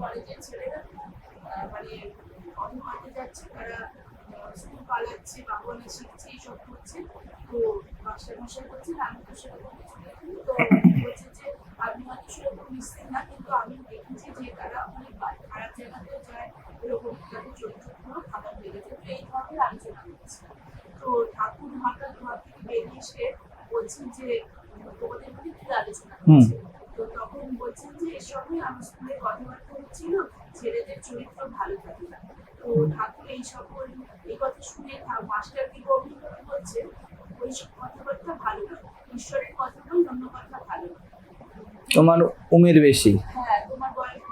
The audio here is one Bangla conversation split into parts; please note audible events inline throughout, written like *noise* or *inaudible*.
কলেজের ছেলেরা মানে অধমাতে যাচ্ছে তারা স্কুল পালাচ্ছে বাবনে শিখছে এইসব করছে। তো মাস্টার মশাই বলছে না আমি তো সেরকম কিছু দেখিনি। তো বলছে যে আমি হয়তো সেরকম নিশ্চিত না কিন্তু আমি দেখেছি যে তারা অনেক খারাপ জায়গাতেও যায় এরকম তাদের চরিত্রগুলো খারাপ লেগেছে তো এই ধরনের আলোচনা হচ্ছে তো ঠাকুর হঠাৎ ঘর থেকে বেরিয়ে এসে বলছেন যে তোমাদের মধ্যে কি আলোচনা হচ্ছে? তো তখন বলছেন যে এসবে আমার স্কুলে কথাবার্তা হচ্ছিল ছেলেদের চরিত্র ভালো থাকে না। তো ঠাকুর এই সকল এই কথা শুনে গভীর করে বলছে ওই সব কথাবার্তা ভালো না। ঈশ্বরের কথা বল অন্য কথা ভালো না। তোমার উমের বেশি? হ্যাঁ তোমার বয়স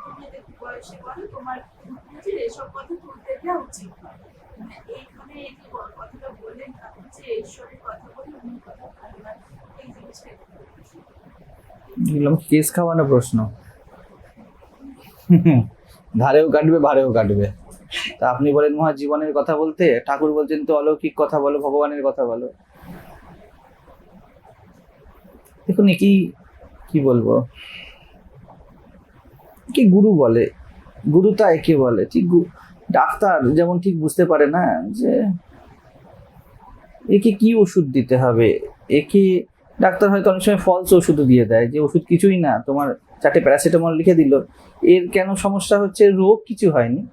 বয়সে বলো তোমার বুঝে এসব কথা তুলতে দেওয়া উচিত এইখানে এই কথাটা বললেন ঠাকুর যে ঈশ্বরের কথা বলে অন্য কথা ভালো না এই জিনিসটা কেস খাওয়ানো প্রশ্ন। ধারেও কাটবে, ভারেও কাটবে। তা আপনি বলেন মহা জীবনের কথা বলতে, ঠাকুর বলছেন তো অলৌকিক কথা বলো, ভগবানের কথা বলো। দেখুন কি কি বলব? কি গুরু বলে, গুরু তা একে বলে, ঠিক ডাক্তার যেমন ঠিক বুঝতে পারে না যে, একে কি ওষুধ দিতে হবে? একে, ডাক্তার হয়তো অনেক সময় ফলস ওষুধও দিয়ে দেয়, যে ওষুধ কিছুই না, তোমার চারটে প্যারাসিটামল লিখে দিল। এর কেন সমস্যা হচ্ছে রোগ কিছু হয়নি।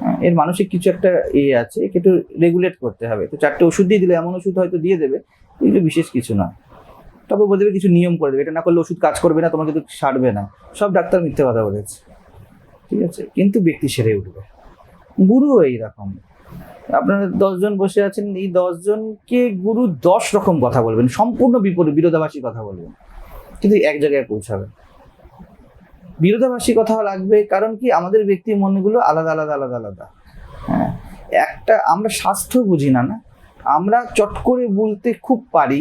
হ্যাঁ, এর মানসিক কিছু একটা এ আছে একে একটু রেগুলেট করতে হবে। তো চারটে ওষুধ দিয়ে দিলে এমন ওষুধ হয়তো দিয়ে দেবে এগুলো বিশেষ কিছু না। তবে বলে দেবে কিছু নিয়ম করে দেবে। এটা না করলে ওষুধ কাজ করবে না তোমার কিন্তু সারবে না। সব ডাক্তার মিথ্যে কথা বলেছে। ঠিক আছে? কিন্তু ব্যক্তি সেরে উঠবে। গুরু এইরকম। আপনারা দশজন বসে আছেন এই দশজনকে গুরু দশ রকম কথা বলবেন। সম্পূর্ণ বিপরীত বিরোধাভাসী কথা বলবেন। কিন্তু এক জায়গায় পৌঁছাবেন। বিরোধাভাসী কথা লাগবে, কারণ কি আমাদের ব্যক্তি মনগুলো আলাদা আলাদা আলাদা আলাদা। হ্যাঁ একটা আমরা স্বাস্থ্য বুঝি না না? আমরা চট করে বলতে খুব পারি,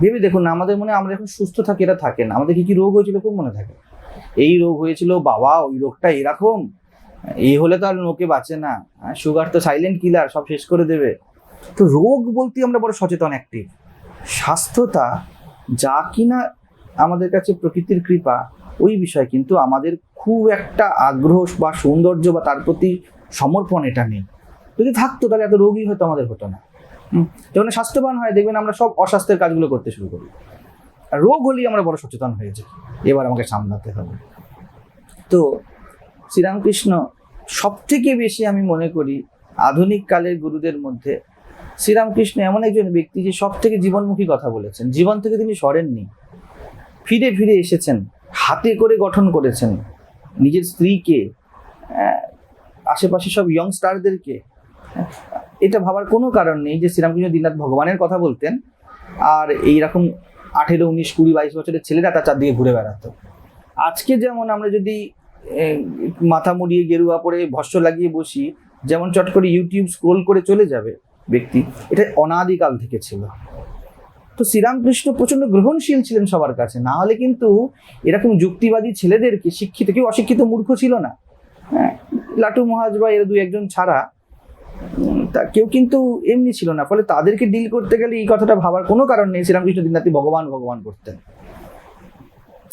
ভেবে দেখুন আমাদের মনে আমরা এখন সুস্থ থাকি এটা থাকে না। আমাদের কি কি রোগ হয়েছিল খুব মনে থাকে। এই রোগ হয়েছিল বাবা, ওই রোগটা এরকম এই হলে তো আর লোকে বাঁচে না। সুগার তো সাইলেন্ট কিলার সব শেষ করে দেবে। তো রোগ বলতে আমরা বড় সচেতন অ্যাক্টিভ স্বাস্থ্যতা যা কিনা আমাদের কাছে প্রকৃতির কৃপা ওই বিষয়ে কিন্তু আমাদের খুব একটা আগ্রহ বা সৌন্দর্য বা তার প্রতি সমর্পণ এটা নেই। যদি থাকতো তাহলে এত রোগী হয়তো আমাদের হতো না। যখন স্বাস্থ্যবান হয়, দেখবেন আমরা সব অস্বাস্থ্যের কাজগুলো করতে শুরু করি। আর রোগ হলেই আমরা বড় সচেতন হয়ে যাই। এবার আমাকে সামলাতে হবে। তো শ্রীরামকৃষ্ণ সব থেকে বেশি আমি মনে করি আধুনিক কালের গুরুদের মধ্যে শ্রীরামকৃষ্ণ এমন একজন ব্যক্তি যে সব থেকে জীবনমুখী কথা বলেছেন। জীবন থেকে তিনি সরেননি। ফিরে ফিরে এসেছেন। হাতে করে গঠন করেছেন। নিজের স্ত্রীকে আহ, আশেপাশে সব ইয়ংস্টারদেরকে এটা ভাবার কোনো কারণ নেই যে শ্রীরামকৃষ্ণ দীননাথ ভগবানের কথা বলতেন। আর এইরকম আঠেরো উনিশ কুড়ি বাইশ বছরের ছেলেরা তার চারদিকে ঘুরে বেড়াতো। আজকে যেমন আমরা যদি মাথা মুড়িয়ে গেরুয়া পরে ভস্য লাগিয়ে বসি যেমন চট করে ইউটিউব স্ক্রোল করে চলে যাবে ব্যক্তি এটা অনাদিকাল থেকে ছিল। তো শ্রীরামকৃষ্ণ প্রচণ্ড গ্রহণশীল ছিলেন সবার কাছে। না হলে কিন্তু এরকম যুক্তিবাদী ছেলেদেরকে শিক্ষিত, কেউ অশিক্ষিত মূর্খ ছিল না। হ্যাঁ লাটু মহাজ বা এরা দু একজন ছাড়া তা কেউ কিন্তু এমনি ছিল না। ফলে তাদেরকে ডিল করতে গেলে এই কথাটা ভাবার কোনো কারণ নেই। শ্রীরামকৃষ্ণ দিনরাতি ভগবান ভগবান করতেন।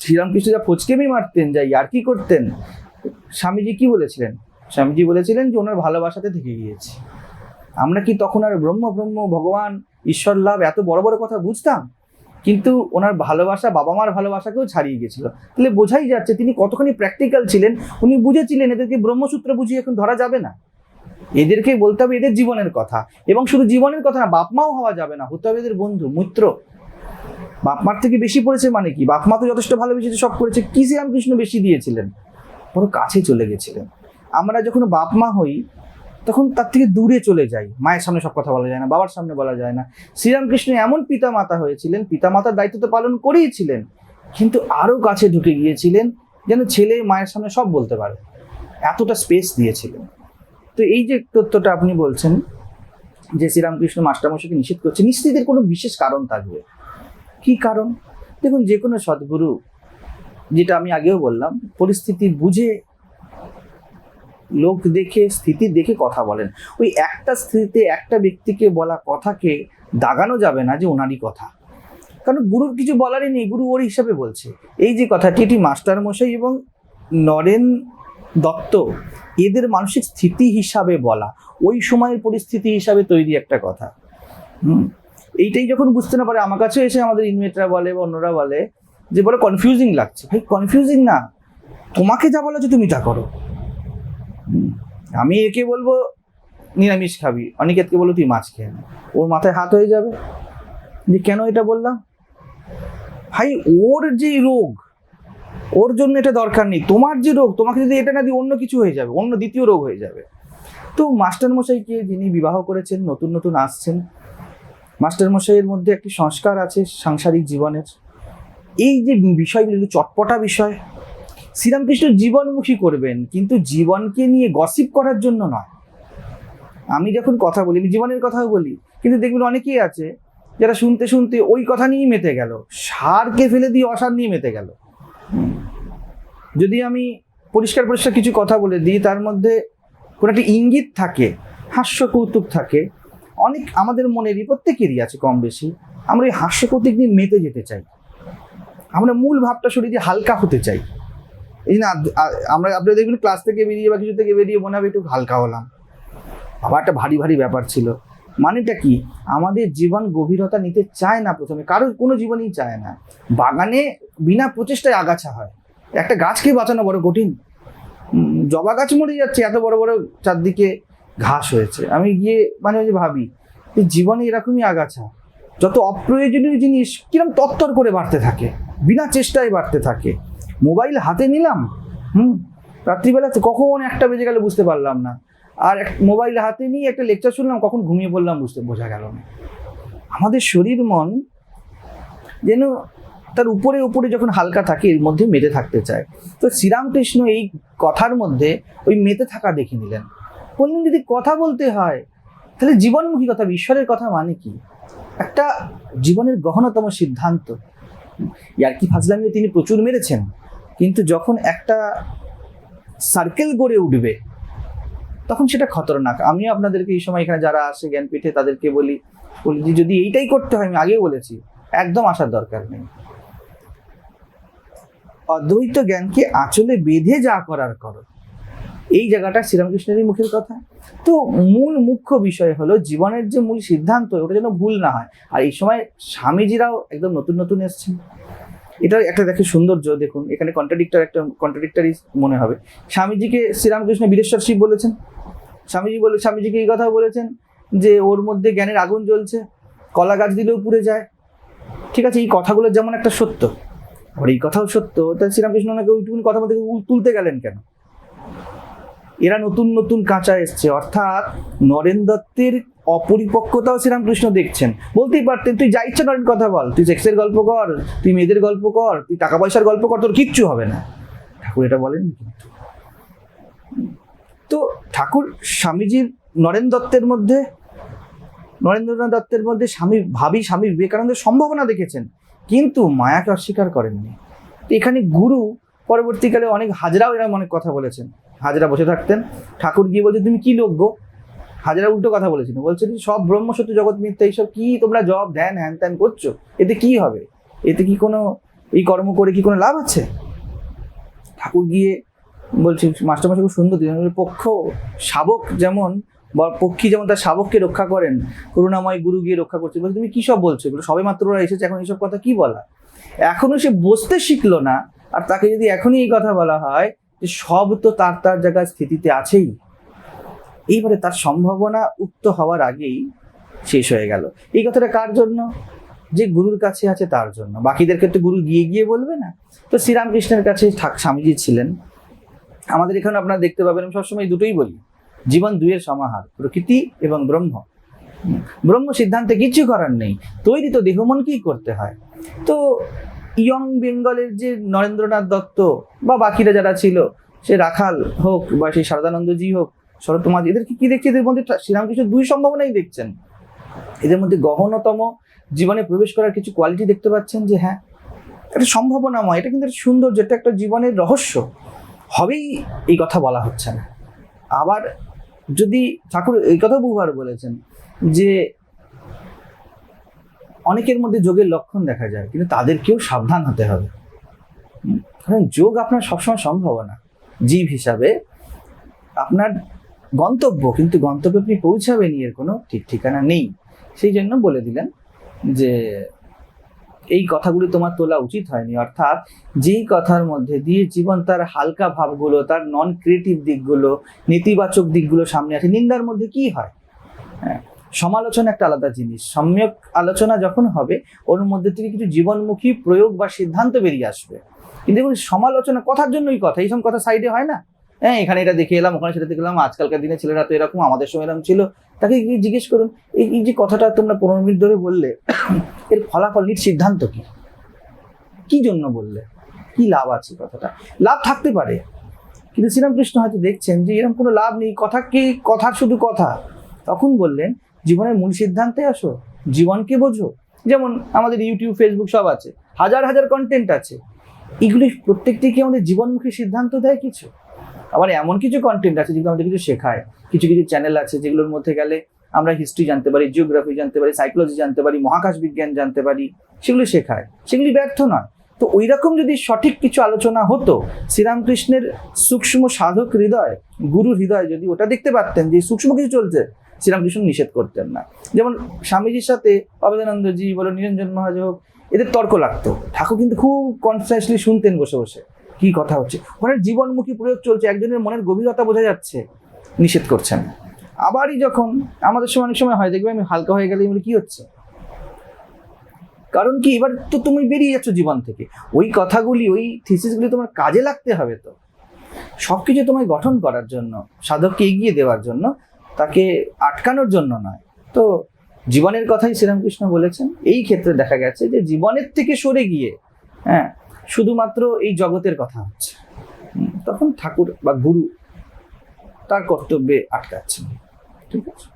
শ্রীরামকৃষ্ণ যা ফচকেমি মারতেন, যা ইয়ার্কি করতেন, স্বামীজি কি বলেছিলেন? স্বামীজি বলেছিলেন যে, ওনার ভালোবাসাতে থেকে গিয়েছে। আমরা কি তখন আর ব্রহ্ম ব্রহ্ম, ভগবান ঈশ্বর লাভ, এত বড় বড় কথা বুঝতাম, কিন্তু ওনার ভালোবাসা বাবা মার ভালোবাসাকেও ছাড়িয়ে গেছিল। তাহলে বোঝাই যাচ্ছে তিনি কতখানি প্র্যাকটিক্যাল ছিলেন, উনি বুঝেছিলেন এদেরকে ব্রহ্মসূত্র বুঝিয়ে এখন ধরা যাবে না। এদেরকে বলতে হবে এদের জীবনের কথা, এবং শুধু জীবনের কথা না বাপ মাও হওয়া যাবে না, হতে হবে এদের বন্ধু, মিত্র। বাপমার থেকে বেশি পড়েছে মানে কি? বাপ মা তো যথেষ্ট ভালোবেসেছে, সব করেছে, কি শ্রীরামকৃষ্ণ বেশি দিয়েছিলেন? বড় কাছে চলে গেছিলেন। আমরা যখন বাপমা হই তখন তার থেকে দূরে চলে যাই। মায়ের সামনে সব কথা বলা যায় না, বাবার সামনে বলা যায় না। শ্রীরামকৃষ্ণ এমন পিতা মাতা হয়েছিলেন পিতা মাতার দায়িত্ব তো পালন করেইছিলেন কিন্তু আরও কাছে ঢুকে গিয়েছিলেন যেন ছেলে মায়ের সামনে সব বলতে পারে। এতটা স্পেস দিয়েছিলেন। তো এই যে তথ্যটা আপনি বলছেন, যে শ্রীরামকৃষ্ণ মাস্টারমশাইকে নিষেধ করছে নিশ্চিত এর কোনো বিশেষ কারণ থাকবে। কি কারণ? দেখুন, যে কোনো সদ্গুরু, যেটা আমি আগেও বললাম, পরিস্থিতি বুঝে লোক দেখে, স্থিতি দেখে কথা বলেন। ওই একটা স্থিতিতে একটা ব্যক্তিকে বলা কথাকে দাগানো যাবে না যে ওনারই কথা। কারণ গুরুর কিছু বলারই নেই, গুরু ওর হিসাবে বলছে। এই যে কথাটি এটি মাস্টার মশাই এবং নরেন দত্ত, এদের মানসিক স্থিতি হিসাবে বলা, ওই সময়ের পরিস্থিতি হিসাবে তৈরি একটা কথা। হুম? এইটাই যখন বুঝতে না পারে, আমার কাছে এসে আমাদের ইনমেটরা বলে বা অন্যরা বলে যে, বলে কনফিউজিং লাগছে। ভাই কনফিউজিং না। তোমাকে যা বলা হচ্ছে তুমি তা করো। আমি একে বলব নিরামিষ খাবি, অনিকেতকে বলব তুই মাছ খেয়ে ওর মাথায় হাত হয়ে যাবে। যে কেন এটা বললাম? ভাই, ওর যে রোগ, ওর জন্য এটা দরকার নেই। তোমার যে রোগ, তোমাকে যদি এটা না দিই, অন্য কিছু হয়ে যাবে, অন্য দ্বিতীয় রোগ হয়ে যাবে। তো মাস্টারমশাইকে যিনি বিবাহ করেছেন, নতুন নতুন আসছেন, মাস্টারমশাইয়ের মধ্যে একটি সংস্কার আছে সাংসারিক জীবনের। এই যে বিষয়গুলো চটপটা বিষয় শ্রীরামকৃষ্ণ জীবনমুখী করবেন, কিন্তু জীবনকে নিয়ে গসিপ করার জন্য নয়। আমি যখন কথা বলি, আমি জীবনের কথাও বলি, কিন্তু দেখবেন অনেকেই আছে যারা শুনতে শুনতে ওই কথা নিয়েই মেতে গেল, সারকে ফেলে দিয়ে অসার নিয়ে মেতে গেল। যদি আমি পরিষ্কার পরিষ্কার কিছু কথা বলে দিই, তার মধ্যে কোনো একটা ইঙ্গিত থাকে হাস্য কৌতুক থাকে, অনেক আমাদের মনেরই প্রত্যেকেরই আছে কম বেশি, আমরা এই হাস্য কৌতুক নিয়ে মেতে যেতে চাই। আমরা মূল ভাবটা দিয়ে হালকা হতে চাই। এই না আমরা আপনারা দেখবেন ক্লাস থেকে বেরিয়ে বা কিছু থেকে বেরিয়ে মনে হবে একটু হালকা হলাম। আবার একটা ভারী ভারী ব্যাপার ছিল। মানেটা কি? আমাদের জীবন গভীরতা নিতে চায় না প্রথমে, কারোর কোনো জীবনই চায় না। বাগানে বিনা প্রচেষ্টায় আগাছা হয়। একটা গাছকে বাঁচানো বড় কঠিন। জবা গাছ মরে যাচ্ছে, এত বড় বড় চারদিকে ঘাস হয়েছে। আমি গিয়ে মাঝে মাঝে ভাবি যে জীবনে এরকমই আগাছা। যত অপ্রয়োজনীয় জিনিস কিরম তত্তর করে বাড়তে থাকে, বিনা চেষ্টায় বাড়তে থাকে। মোবাইল হাতে নিলাম, হুম রাত্রিবেলাতে কখন একটা বেজে গেলে বুঝতে পারলাম না। আর এক মোবাইল হাতে নিয়ে একটা লেকচার শুনলাম, কখন ঘুমিয়ে পড়লাম বুঝতে, বোঝা গেল না। আমাদের শরীর মন যেন তার উপরে উপরে যখন হালকা থাকে, এর মধ্যে মেতে থাকতে চায়। তো শ্রীরামকৃষ্ণ এই কথার মধ্যে ওই মেতে থাকা দেখে নিলেন। বললেন, যদি কথা বলতে হয়, তাহলে জীবনমুখী কথা, ঈশ্বরের কথা মানে কি? একটা জীবনের গহনতম সিদ্ধান্ত। ইয়ার কি ফাজলামিও তিনি প্রচুর মেরেছেন? কিন্তু যখন একটা সার্কেল গড়ে উঠবে, তখন সেটা খতরনাক। আমিও আপনাদেরকে এই সময় এখানে যারা আসে জ্ঞানপীঠে তাদেরকে বলি বলি যে যদি এইটাই করতে হয়, আমি আগেও বলেছি, একদম আসার দরকার নেই। অদ্বৈত জ্ঞানকে আঁচলে বেঁধে যা করার করো। এই জায়গাটা শ্রীরামকৃষ্ণেরই মুখের কথা। তো মূল মুখ্য বিষয় হলো, জীবনের যে মূল সিদ্ধান্ত, ওটা যেন ভুল না হয়। আর এই সময় স্বামীজিরাও একদম নতুন নতুন এসছেন। এটা একটা দেখে সৌন্দর্য, দেখুন, এখানে কন্ট্রাডিক্টর একটা কন্ট্রাডিক্টারি মনে হবে। স্বামীজিকে শ্রীরামকৃষ্ণ বীরেশ্বর শিব বলেছেন। স্বামীজি বলে, স্বামীজিকে এই কথা বলেছেন যে, ওর মধ্যে জ্ঞানের আগুন জ্বলছে, কলা গাছ দিলেও পুড়ে যায়। ঠিক আছে, এই কথাগুলো যেমন একটা সত্য আর এই কথাও সত্য, তা শ্রীরামকৃষ্ণ ওনাকে ওইটুকুনি কথা বলতে তুলতে গেলেন কেন? এরা নতুন নতুন কাঁচা এসছে, অর্থাৎ নরেন দত্তের অপরিপক্কতাও শ্রীরামকৃষ্ণ দেখছেন। বলতেই পারতেন, তুই যা ইচ্ছা নরেন কথা বল, তুই সেক্সের গল্প কর, তুই মেয়েদের গল্প কর, তুই টাকা পয়সার গল্প কর, তোর কিচ্ছু হবে না। ঠাকুর এটা বলেননি কিন্তু তো ঠাকুর স্বামীজির নরেন দত্তের মধ্যে, নরেন্দ্রনাথ দত্তের মধ্যে স্বামী ভাবি, স্বামী বিবেকানন্দের সম্ভাবনা দেখেছেন, কিন্তু মায়াকে অস্বীকার করেননি। এখানে গুরু পরবর্তীকালে অনেক হাজরাও এরকম অনেক কথা বলেছেন। হাজরা বসে থাকতেন, ঠাকুর গিয়ে বলছে, তুমি কি লোক গো? হাজরা উল্টো কথা বলেছিল। বলছে সব ব্রহ্মসত্য জগৎ মিথ্যা, এইসব কি তোমরা জব, ধ্যান, হ্যান ত্যান করছ? এতে কি হবে? এতে কি কোনো এই কর্ম করে কি কোনো লাভ আছে? ঠাকুর গিয়ে বলছি, মাস্টারমশাই খুব সুন্দর দিলেন পক্ষ, শাবক যেমন, বা পক্ষী যেমন তার শাবককে রক্ষা করেন, করুণাময় গুরু গিয়ে রক্ষা করছে। বলছে, তুমি কি সব বলছো? এগুলো সবে মাত্র ওরা এসেছে, এখন এইসব কথা কি বলা? এখনও সে বসতে শিখলো না, আর তাকে যদি এখনই এই কথা বলা হয় যে, সব তো তার তার জায়গায় স্থিতিতে আছেই। এইবারে তার সম্ভাবনা উক্ত হওয়ার আগেই শেষ হয়ে গেল। এই কথাটা কার জন্য? যে গুরুর কাছে আছে তার জন্য। বাকিদের ক্ষেত্রে গুরু গিয়ে গিয়ে বলবে না। তো শ্রীরামকৃষ্ণের কাছে ঠাক স্বামীজি ছিলেন। আমাদের এখানে আপনারা দেখতে পাবেন, আমি সবসময় দুটোই বলি। জীবন দুইয়ের সমাহার, প্রকৃতি এবং ব্রহ্ম। ব্রহ্ম সিদ্ধান্তে কিছু করার নেই। তৈরি তো দেহ মনকেই করতে হয়? তো ইয়ং বেঙ্গলের যে নরেন্দ্রনাথ দত্ত বা বাকিরা যারা ছিল, সে রাখাল হোক বা সেই শারদানন্দজি হোক শরৎমাজি এদেরকে কি দেখছে? এদের মধ্যে শ্রীরামকৃষ্ণ দুই সম্ভাবনাই দেখছেন। এদের মধ্যে গহনতম জীবনে প্রবেশ করার কিছু কোয়ালিটি দেখতে পাচ্ছেন যে হ্যাঁ একটা সম্ভাবনাময়, এটা কিন্তু একটা সৌন্দর্য এটা একটা জীবনের রহস্য। হবেই এই কথা বলা হচ্ছে না। আবার যদি ঠাকুর এই কথা বহুবার বলেছেন যে, অনেকের মধ্যে যোগের লক্ষণ দেখা যায়, কিন্তু তাদেরকেও সাবধান হতে হবে। কারণ যোগ আপনার সবসময় সম্ভব না জীব হিসাবে আপনার গন্তব্য কিন্তু গন্তব্যে আপনি পৌঁছাবেন এর কোনো ঠিক ঠিকানা নেই। সেই জন্য বলে দিলেন যে এই কথাগুলি তোমার তোলা উচিত হয়নি। অর্থাৎ যেই কথার মধ্যে দিয়ে জীবন তার হালকা ভাবগুলো তার নন ক্রিয়েটিভ দিকগুলো নেতিবাচক দিকগুলো সামনে আছে নিন্দার মধ্যে কি হয়? হ্যাঁ, সমালোচনা একটা আলাদা জিনিস। সম্যক আলোচনা যখন হবে ওর মধ্যে থেকে কিছু জীবনমুখী প্রয়োগ বা সিদ্ধান্ত বেরিয়ে আসবে। কিন্তু সমালোচনা কথার জন্যই কথা এইসব কথা সাইডে হয় না। হ্যাঁ এখানে এটা দেখে এলাম, ওখানে সেটা দেখে এলাম, আজকালকার দিনে ছেলেরা তো এরকম, আমাদের সময় এরকম ছিল। তাকে গিয়ে জিজ্ঞেস করুন, এই যে কথাটা তোমরা পনেরো মিনিট ধরে বললে, *coughs* এর ফলাফল নিট সিদ্ধান্ত কি? কি জন্য বললে? কি লাভ আছে কথাটা? লাভ থাকতে পারে। কিন্তু শ্রীরামকৃষ্ণ হয়তো দেখছেন যে এরকম কোনো লাভ নেই, কথা কি কথার শুধু কথা। তখন বললেন, জীবনের মূল সিদ্ধান্তে আসো, জীবনকে বোঝো। যেমন আমাদের ইউটিউব, ফেসবুক সব আছে, হাজার হাজার কন্টেন্ট আছে। এগুলি প্রত্যেকটি কি আমাদের জীবনমুখী সিদ্ধান্ত দেয় কিছু? আবার এমন কিছু কন্টেন্ট আছে যেগুলো আমাদের কিছু শেখায়। কিছু কিছু চ্যানেল আছে যেগুলোর মধ্যে গেলে আমরা হিস্ট্রি জানতে পারি জিওগ্রাফি জানতে পারি সাইকোলজি জানতে পারি, মহাকাশ বিজ্ঞান জানতে পারি, সেগুলি শেখায়। সেগুলি ব্যর্থ নয়। তো ওই রকম যদি সঠিক কিছু আলোচনা হতো, শ্রীরামকৃষ্ণের সূক্ষ্ম সাধক হৃদয় গুরু হৃদয় যদি ওটা দেখতে পারতেন যে সূক্ষ্ম কিছু চলছে, শ্রীরামকৃষ্ণ নিষেধ করতেন না। যেমন স্বামীজির সাথে অবেদানন্দজি বলো, নিরঞ্জন মহাযোগ এদের তর্ক লাগতো। ঠাকুর কিন্তু খুব কনসিয়াসলি শুনতেন বসে বসে। কি কথা হচ্ছে? ওখানে জীবনমুখী প্রয়োগ চলছে, একজনের মনের গভীরতা বোঝা যাচ্ছে, নিষেধ করছেন। আবারই যখন আমাদের সময় অনেক সময় হয়, দেখবে আমি হালকা হয়ে গেলে এগুলো কি হচ্ছে? কারণ কি, এবার তো তুমি বেরিয়ে যাচ্ছ জীবন থেকে। ওই কথাগুলি, ওই থিসিসগুলি তোমার কাজে লাগতে হবে তো। সবকিছু তোমায় গঠন করার জন্য, সাধককে এগিয়ে দেওয়ার জন্য, তাকে আটকানোর জন্য নয়। তো জীবনের কথাই শ্রীরামকৃষ্ণ বলেছেন, এই ক্ষেত্রে দেখা গেছে যে জীবনের থেকে সরে গিয়ে হ্যাঁ শুধুমাত্র এই জগতের কথা হচ্ছে। তখন ঠাকুর বা গুরু তার কর্তব্যে আটকাচ্ছেন। ঠিক আছে?